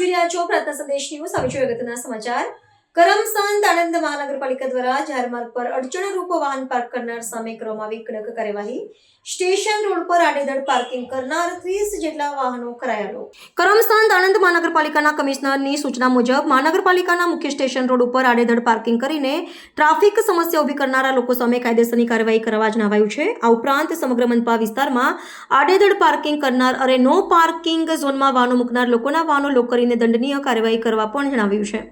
જોઈ રહ્યા છો પ્રાર્થના સંદેશ ન્યૂઝ. હવે અગત્યના સમાચાર. કરમસદ આણંદ મહાનગરપાલિકા દ્વારા જાહેર માર્ગ પર અડચણરૂપ વાહન પાર્ક કરનાર સામે કરવામાં આવી કડક કાર્યવાહી. સ્ટેશન રોડ પર આડેધડ પાર્કિંગ કરનાર ત્રીસ જેટલા વાહનો કરાયા. કરમસ્થાન આણંદ મહાનગરપાલિકાના કમિશનરની સૂચના મુજબ મહાનગરપાલિકાના મુખ્ય સ્ટેશન રોડ ઉપર આડેધડ પાર્કિંગ કરીને ટ્રાફિક સમસ્યા ઊભી કરનારા લોકો સામે કાયદેસરની કાર્યવાહી કરવા જણાવાયું છે. આ ઉપરાંત સમગ્ર મનપા વિસ્તારમાં આડેધડ પાર્કિંગ કરનાર અરે નો પાર્કિંગ ઝોનમાં વાહનો મૂકનાર લોકોના વાહનો લોક કરીને દંડનીય કાર્યવાહી કરવા પણ જણાવ્યું છે.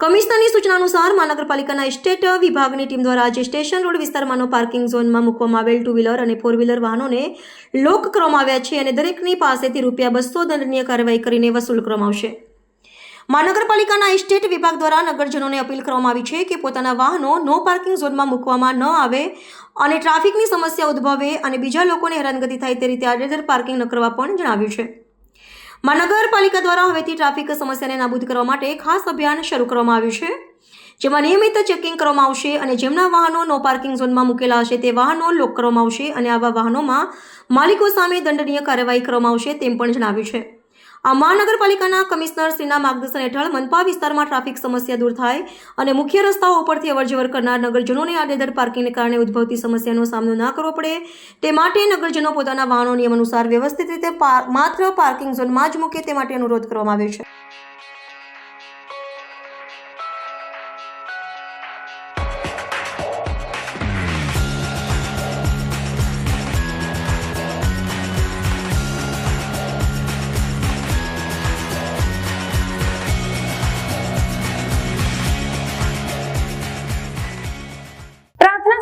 કમિશનરની સૂચના અનુસાર મહાનગરપાલિકાના એસ્ટેટ વિભાગની ટીમ દ્વારા આજે સ્ટેશન રોડ વિસ્તારમાંનો પાર્કિંગ ઝોનમાં મૂકવામાં આવેલ ટુ વ્હીલર અને ફોર વ્હીલર વાહનોને લોક કરવામાં આવ્યા છે અને દરેકની પાસેથી રૂપિયા બસો દંડનીય કાર્યવાહી કરીને વસૂલ કરવામાં આવશે. મહાનગરપાલિકાના એસ્ટેટ વિભાગ દ્વારા નગરજનોને અપીલ કરવામાં આવી છે કે પોતાના વાહનો નો પાર્કિંગ ઝોનમાં મૂકવામાં ન આવે અને ટ્રાફિકની સમસ્યા ઉદ્ભવે અને બીજા લોકોને હેરાનગતિ થાય તે રીતે આડેધર પાર્કિંગ ન કરવા પણ જણાવ્યું છે. મહાનગરપાલિકા દ્વારા હવેથી ટ્રાફિક સમસ્યાને નાબૂદ કરવા માટે ખાસ અભિયાન શરૂ કરવામાં આવ્યું છે. જેમાં નિયમિત ચેકિંગ કરવામાં આવશે અને જેમના વાહનો નો પાર્કિંગ ઝોનમાં મૂકેલા હશે તે વાહનો લોક કરવામાં આવશે અને આવા વાહનોમાં માલિકો સામે દંડનીય કાર્યવાહી કરવામાં આવશે તેમ પણ જણાવ્યું છે. આ મહાનગરપાલિકાના કમિશનર શ્રીના માર્ગદર્શન હેઠળ મનપા વિસ્તારમાં ટ્રાફિક સમસ્યા દૂર થાય અને મુખ્ય રસ્તાઓ ઉપરથી અવરજવર કરનાર નગરજનોને આડેધડ પાર્કિંગને કારણે ઉદ્ભવતી સમસ્યાનો સામનો ના કરવો પડે. તે માટે નગરજનો પોતાના વાહનો નિયમ અનુસાર વ્યવસ્થિત રીતે માત્ર પાર્કિંગ ઝોનમાં જ મૂકે તે માટે અનુરોધ કરવામાં આવ્યો છે.